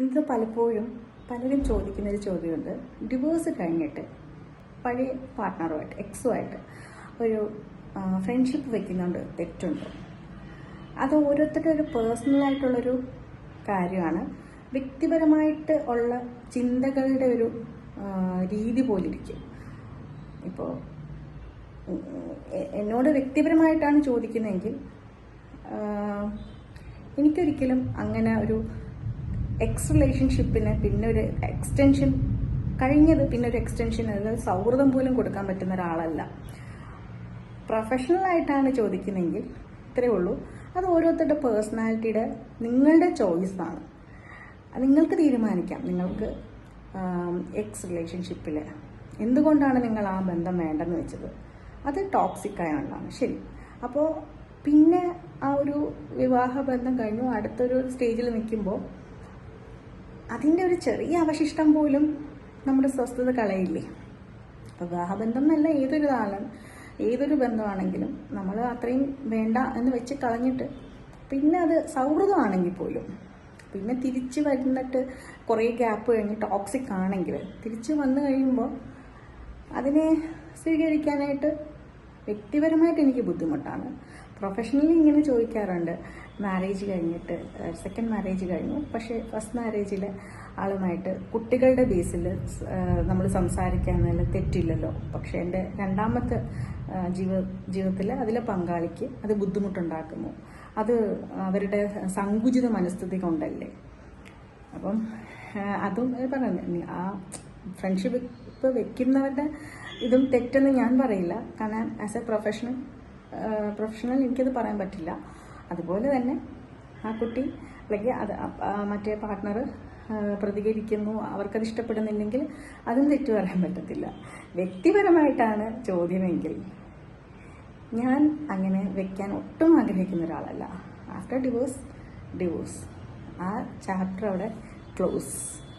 എനിക്ക് പലപ്പോഴും പലരും ചോദിക്കുന്ന ഒരു ചോദ്യമുണ്ട്. ഡിവോഴ്സ് കഴിഞ്ഞിട്ട് പഴയ പാർട്ട്ണറുമായിട്ട് എക്സുമായിട്ട് ഒരു ഫ്രണ്ട്ഷിപ്പ് വെക്കുന്നുണ്ട് തെറ്റുണ്ടോ? അത് ഓരോരുത്തരുടെ ഒരു പേഴ്സണലായിട്ടുള്ളൊരു കാര്യമാണ്. വ്യക്തിപരമായിട്ട് ഉള്ള ചിന്തകളുടെ ഒരു രീതി പോലിരിക്കും. ഇപ്പോൾ എന്നോട് വ്യക്തിപരമായിട്ടാണ് ചോദിക്കുന്നതെങ്കിൽ എനിക്കൊരിക്കലും അങ്ങനെ ഒരു എക്സ് റിലേഷൻഷിപ്പിന് പിന്നെ ഒരു എക്സ്റ്റൻഷൻ കഴിഞ്ഞത് പിന്നെ ഒരു എക്സ്റ്റൻഷൻ അതായത് സൗഹൃദം പോലും കൊടുക്കാൻ പറ്റുന്ന ഒരാളല്ല. പ്രൊഫഷണലായിട്ടാണ് ചോദിക്കുന്നതെങ്കിൽ ഇത്രയേ ഉള്ളൂ. അത് ഓരോരുത്തരുടെ പേഴ്സണാലിറ്റിയുടെ നിങ്ങളുടെ ചോയ്സാണ് നിങ്ങൾക്ക് തീരുമാനിക്കാം. നിങ്ങൾക്ക് എക്സ് റിലേഷൻഷിപ്പിൽ എന്തുകൊണ്ടാണ് നിങ്ങൾ ആ ബന്ധം വേണ്ടെന്ന് വെച്ചത്? അത് ടോക്സിക് ആയതുകൊണ്ടാണ് ശരി. അപ്പോൾ പിന്നെ ആ ഒരു വിവാഹ ബന്ധം കഴിഞ്ഞു. അടുത്തൊരു സ്റ്റേജിൽ നിൽക്കുമ്പോൾ അതിന്റെ ഒരു ചെറിയ അവശിഷ്ടം പോലും നമ്മുടെ സ്വസ്ഥത കളയില്ലേ? അപ്പോൾ വിവാഹബന്ധം എന്നല്ല ഏതൊരു ആളും ഏതൊരു ബന്ധമാണെങ്കിലും നമ്മൾ അത്രയും വേണ്ട എന്ന് വെച്ച് കളഞ്ഞിട്ട് പിന്നെ അത് സൗഹൃദമാണെങ്കിൽ പോലും പിന്നെ തിരിച്ച് വരുന്നിട്ട് കുറേ ഗ്യാപ്പ് കഴിഞ്ഞ് ടോക്സിക് ആണെങ്കിൽ തിരിച്ച് വന്നു കഴിയുമ്പോൾ അതിനെ സ്വീകരിക്കാനായിട്ട് വ്യക്തിപരമായിട്ട് എനിക്ക് ബുദ്ധിമുട്ടാണ്. പ്രൊഫഷണലി ഇങ്ങനെ ചോദിക്കാറുണ്ട്. മാരേജ് കഴിഞ്ഞിട്ട് സെക്കൻഡ് മാരേജ് കഴിഞ്ഞു. പക്ഷേ ഫസ്റ്റ് മാരേജിൽ ആളുമായിട്ട് കുട്ടികളുടെ ബേസിൽ നമ്മൾ സംസാരിക്കാന്നതിൽ തെറ്റില്ലല്ലോ. പക്ഷേ എന്റെ രണ്ടാമത്തെ ജീവ ജീവിതത്തിൽ അതിലെ പങ്കാളിക്ക് അത് ബുദ്ധിമുട്ടുണ്ടാക്കുന്നു. അത് അവരുടെ സങ്കുചിത മനസ്ഥിതി കൊണ്ടല്ലേ. അപ്പം അതും പറഞ്ഞു ആ ഫ്രണ്ട്ഷിപ്പ് വെക്കുന്നവരുടെ ഇതും തെറ്റെന്ന് ഞാൻ പറയില്ല. കാരണം ആസ് എ പ്രൊഫഷണൽ പ്രൊഫഷണൽ എനിക്കത് പറയാൻ പറ്റില്ല. അതുപോലെ തന്നെ ആ കുട്ടി അല്ലെങ്കിൽ അത് മറ്റേ പാർട്ട്ണർ പ്രതികരിക്കുന്നു അവർക്കത് ഇഷ്ടപ്പെടുന്നില്ലെങ്കിൽ അതും തെറ്റു പറയാൻ പറ്റത്തില്ല. വ്യക്തിപരമായിട്ടാണ് ചോദ്യമെങ്കിൽ ഞാൻ അങ്ങനെ വെക്കാൻ ഒട്ടും ആഗ്രഹിക്കുന്ന ഒരാളല്ല. ആഫ്റ്റർ ഡിവോഴ്സ് ഡിവോഴ്സ് ആ ചാപ്റ്റർ അവിടെ ക്ലോസ്